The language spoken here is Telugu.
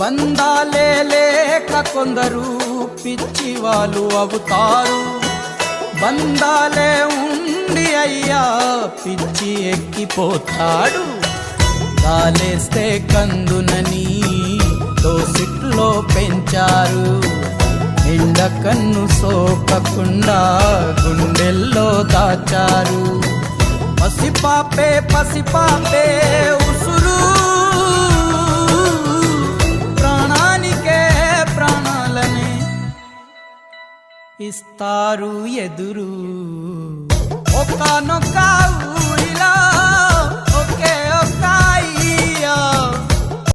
బంధాలే లేక కొందరు పిచ్చి వాళ్ళు అవుతారు. బంధాలే ఉండి అయ్యా పిచ్చి ఎక్కిపోతాడు. కాలేస్తే కందునని దోసిట్లో పెంచారు. ఎండ కన్ను సోకకుండా గుండెల్లో దాచారు. పసిపాపే పసిపాపే ఉసురు ఇస్తారు ఎదురు. ఒకనొక